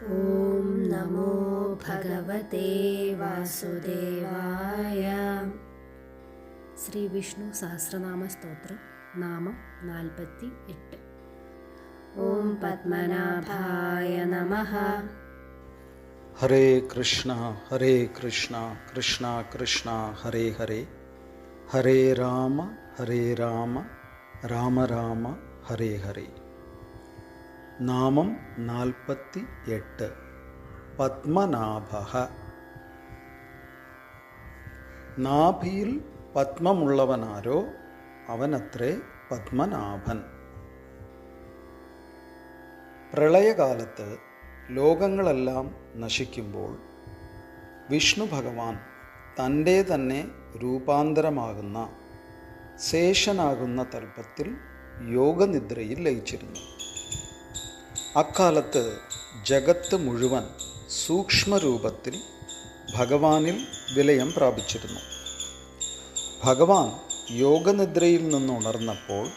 ॐ नमो भगवते वासुदेवाय। श्रीविष्णुसहस्रनामस्तोत्र नाम नाल्पति एट् ॐ पद्मनाभाय नमः। हरे कृष्ण हरे कृष्ण कृष्ण कृष्ण हरे हरे। हरे राम हरे राम राम राम हरे हरे। നാമം നാൽപ്പത്തി എട്ട് പത്മനാഭ. നാഭിയിൽ പത്മമുള്ളവനാരോ അവനത്രേ പത്മനാഭൻ. പ്രളയകാലത്ത് ലോകങ്ങളെല്ലാം നശിക്കുമ്പോൾ വിഷ്ണു ഭഗവാൻ തന്റെ തന്നെ രൂപാന്തരമാകുന്ന ശേഷനാകുന്ന തൽപ്പത്തിൽ യോഗനിദ്രയിൽ ലയിച്ചിരുന്നു. അക്കാലത്ത് ജഗത്ത് മുഴുവൻ സൂക്ഷ്മരൂപത്തിൽ ഭഗവാനിൽ വിലയം പ്രാപിച്ചിരുന്നു. ഭഗവാൻ യോഗനിദ്രയിൽ നിന്നുണർന്നപ്പോൾ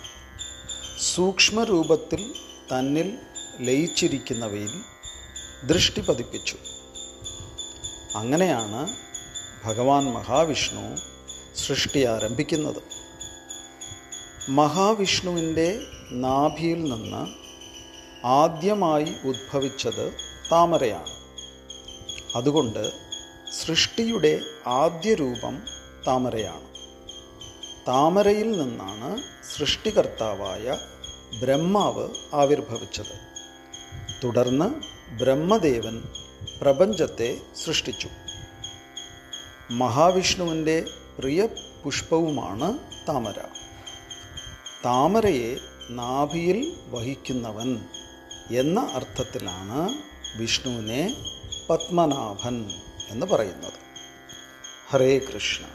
സൂക്ഷ്മരൂപത്തിൽ തന്നിൽ ലയിച്ചിരിക്കുന്നവയിൽ ദൃഷ്ടി പതിപ്പിച്ചു. അങ്ങനെയാണ് ഭഗവാൻ മഹാവിഷ്ണു സൃഷ്ടി ആരംഭിക്കുന്നത്. മഹാവിഷ്ണുവിന്റെ നാഭിയിൽ നിന്ന് ആദ്യമായി ഉദ്ഭവിച്ചത് താമരയാണ്. അതുകൊണ്ട് സൃഷ്ടിയുടെ ആദ്യ രൂപം താമരയാണ്. താമരയിൽ നിന്നാണ് സൃഷ്ടികർത്താവായ ബ്രഹ്മാവ് ആവിർഭവിച്ചത്. തുടർന്ന് ബ്രഹ്മദേവൻ പ്രപഞ്ചത്തെ സൃഷ്ടിച്ചു. മഹാവിഷ്ണുവിന്റെ പ്രിയ പുഷ്പവുമാണ് താമര. താമരയെ നാഭിയിൽ വഹിക്കുന്നവൻ. എന്ന അർത്ഥത്തിലാണ് വിഷ്ണുവിനെ പത്മനാഭൻ എന്ന് പറയുന്നത്. ഹരേ കൃഷ്ണ.